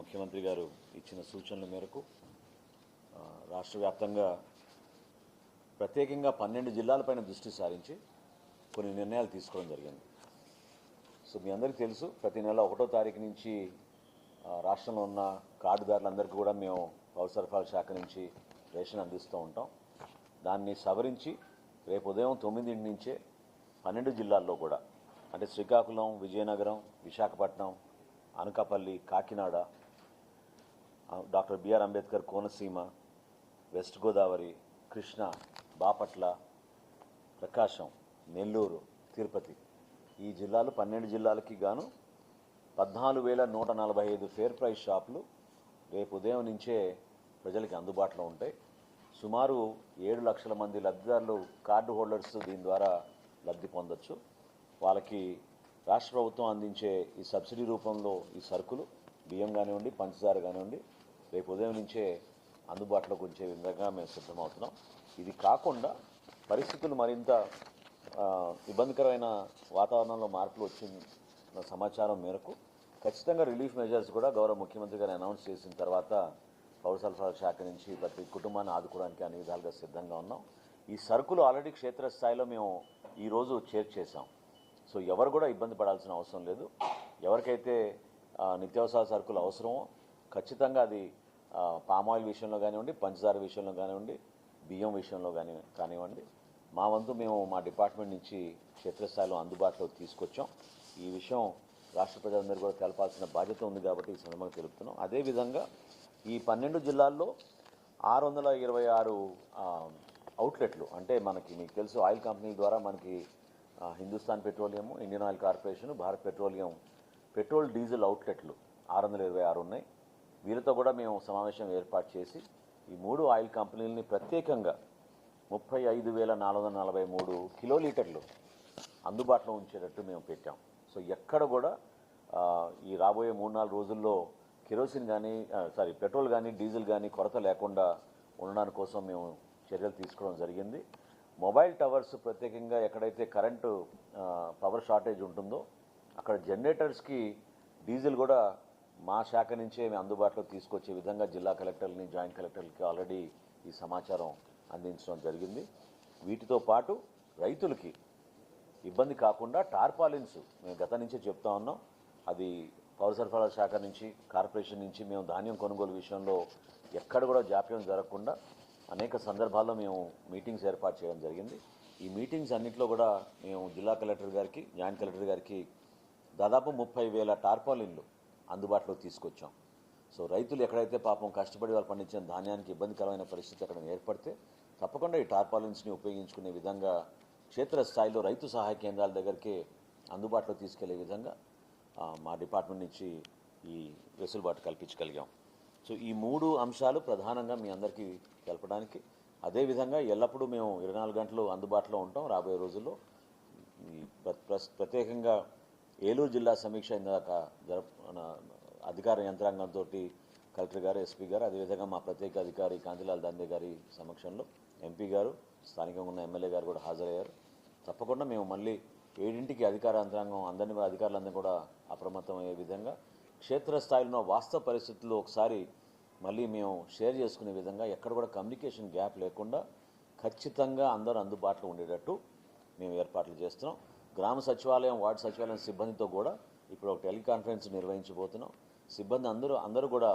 ముఖ్యమంత్రి గారు ఇచ్చిన సూచనల మేరకు రాష్ట్ర వ్యాప్తంగా ప్రత్యేకంగా పన్నెండు జిల్లాలపైన దృష్టి సారించి కొన్ని నిర్ణయాలు తీసుకోవడం జరిగింది. సో మీ అందరికీ తెలుసు ప్రతి నెల ఒకటో తారీఖు నుంచి రాష్ట్రంలో ఉన్న కార్డుదారులందరికీ కూడా మేము పౌర సరఫరాల శాఖ నుంచి రేషన్ అందిస్తూ ఉంటాం. దాన్ని సవరించి రేపు ఉదయం తొమ్మిదింటి నుంచే పన్నెండు జిల్లాల్లో కూడా అంటే Srikakulam Vizianagaram Visakhapatnam Anakapalli Kakinada doctor B R Ambedkar Konaseema west Godavari Krishna Bapatla Prakasam Nellore Tirupati. ఈ జిల్లాలు పన్నెండు జిల్లాలకి గాను పద్నాలుగు వేల నూట నలభై ఐదు ఫేర్ ప్రైస్ షాపులు రేపు ఉదయం నుంచే ప్రజలకి అందుబాటులో ఉంటాయి. సుమారు ఏడు లక్షల మంది లబ్ధిదారులు కార్డు హోల్డర్స్ దీని ద్వారా లబ్ధి పొందొచ్చు. వాళ్ళకి రాష్ట్ర ప్రభుత్వం అందించే ఈ సబ్సిడీ రూపంలో ఈ సరుకులు బియ్యం కానివ్వండి పంచదార కానివ్వండి రేపు ఉదయం నుంచే అందుబాటులోకి ఉంచే విధంగా మేము సిద్ధమవుతున్నాం. ఇది కాకుండా పరిస్థితులు మరింత ఇబ్బందికరమైన వాతావరణంలో మార్పులు వచ్చిన సమాచారం మేరకు ఖచ్చితంగా రిలీఫ్ మెజర్స్ కూడా గౌరవ ముఖ్యమంత్రి గారు అనౌన్స్ చేసిన తర్వాత పౌర సరఫరాల శాఖ నుంచి ప్రతి కుటుంబాన్ని ఆదుకోవడానికి అన్ని విధాలుగా సిద్ధంగా ఉన్నాం. ఈ సరుకులు ఆల్రెడీ క్షేత్రస్థాయిలో మేము ఈరోజు చేర్చేసాం సో ఎవరు కూడా ఇబ్బంది పడాల్సిన అవసరం లేదు. ఎవరికైతే నిత్యావసర సరుకులు అవసరమో ఖచ్చితంగా అది పామాయిల్ విషయంలో కానివ్వండి పంచదార విషయంలో కానివ్వండి బియ్యం విషయంలో కానీ కానివ్వండి. మా వంతు మేము మా డిపార్ట్మెంట్ నుంచి క్షేత్రస్థాయిలో అందుబాటులో తీసుకొచ్చాం. ఈ విషయం రాష్ట్ర ప్రజలందరూ కూడా తెలపాల్సిన బాధ్యత ఉంది కాబట్టి ఈ సందర్భంగా తెలుపుతున్నాం. అదేవిధంగా ఈ పన్నెండు జిల్లాల్లో ఆరు వందల ఇరవై ఆరు అవుట్లెట్లు అంటే మనకి మీకు తెలుసు ఆయిల్ కంపెనీ ద్వారా మనకి Hindustan petroleum Indian oil corporation Bharat petroleum petrol diesel అవుట్లెట్లు ఆరు వందల ఇరవై ఆరు ఉన్నాయి. వీరితో కూడా మేము సమావేశం ఏర్పాటు చేసి ఈ మూడు ఆయిల్ కంపెనీలని ప్రత్యేకంగా ముప్పై ఐదు వేల నాలుగు వందల నలభై మూడు కిలోలీటర్లు అందుబాటులో ఉంచేటట్టు మేము పెట్టాం. సో ఎక్కడ కూడా ఈ రాబోయే మూడు నాలుగు రోజుల్లో కెరోసిన్ కానీ సారీ పెట్రోల్ కానీ డీజిల్ కానీ కొరత లేకుండా ఉండడానికి కోసం మేము చర్యలు తీసుకోవడం జరిగింది. మొబైల్ టవర్స్ ప్రత్యేకంగా ఎక్కడైతే కరెంటు పవర్ షార్టేజ్ ఉంటుందో అక్కడ జనరేటర్స్కి డీజిల్ కూడా మా శాఖ నుంచే మేము అందుబాటులో తీసుకొచ్చే విధంగా జిల్లా కలెక్టర్ని జాయింట్ కలెక్టర్లకి ఆల్రెడీ ఈ సమాచారం అందించడం జరిగింది. వీటితో పాటు రైతులకి ఇబ్బంది కాకుండా టార్పాలిన్స్ మేము గత నుంచే చెప్తా ఉన్నాం. అది పౌర సరఫరాల శాఖ నుంచి కార్పొరేషన్ నుంచి మేము ధాన్యం కొనుగోలు విషయంలో ఎక్కడ కూడా జాప్యం జరగకుండా అనేక సందర్భాల్లో మేము మీటింగ్స్ ఏర్పాటు చేయడం జరిగింది. ఈ మీటింగ్స్ అన్నింటిలో కూడా మేము జిల్లా కలెక్టర్ గారికి జాయింట్ కలెక్టర్ గారికి దాదాపు ముప్పై వేల టార్పాలిన్లు అందుబాటులో తీసుకొచ్చాం. సో రైతులు ఎక్కడైతే పాపం కష్టపడి వాళ్ళు పండించిన ధాన్యానికి ఇబ్బందికరమైన పరిస్థితి అక్కడ ఏర్పడితే తప్పకుండా ఈ టార్పాలిన్స్ని ఉపయోగించుకునే విధంగా క్షేత్రస్థాయిలో రైతు సహాయ కేంద్రాల దగ్గరికి అందుబాటులో తీసుకెళ్ళే విధంగా మా డిపార్ట్మెంట్ నుంచి ఈ వెసులుబాటు కల్పించగలిగాం. సో ఈ మూడు అంశాలు ప్రధానంగా మీ అందరికీ తెలపడానికి అదేవిధంగా ఎల్లప్పుడూ మేము ఇరవై నాలుగు గంటలు అందుబాటులో ఉంటాం రాబోయే రోజుల్లో. ఈ ప్ర- ప్రత్యేకంగా ఏలూరు జిల్లా సమీక్ష ఇందాక జరప అధికార యంత్రాంగంతో కలెక్టర్ గారు ఎస్పీ గారు అదేవిధంగా మా ప్రత్యేక అధికారి కాంతిలాల్ దందే గారి సమక్షంలో ఎంపీ గారు స్థానికంగా ఉన్న ఎమ్మెల్యే గారు కూడా హాజరయ్యారు. తప్పకుండా మేము మళ్ళీ ఏడింటికి అధికార యంత్రాంగం అందరినీ కూడా అధికారులందరినీ కూడా విధంగా క్షేత్రస్థాయిలో వాస్తవ పరిస్థితుల్లో ఒకసారి మళ్ళీ మేము షేర్ చేసుకునే విధంగా ఎక్కడ కూడా కమ్యూనికేషన్ గ్యాప్ లేకుండా ఖచ్చితంగా అందరూ అందుబాటులో ఉండేటట్టు మేము ఏర్పాట్లు చేస్తున్నాం. గ్రామ సచివాలయం వార్డు సచివాలయం సిబ్బందితో కూడా ఇప్పుడు ఒక టెలికాన్ఫరెన్స్ నిర్వహించబోతున్నాం. సిబ్బంది అందరూ అందరూ కూడా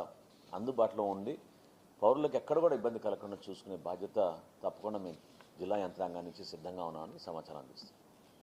అందుబాటులో ఉండి పౌరులకు ఎక్కడ కూడా ఇబ్బంది కలగకుండా చూసుకునే బాధ్యత తప్పకుండా మేము జిల్లా యంత్రాంగాన్ని నుంచి సిద్ధంగా ఉన్నామని సమాచారం అందిస్తాం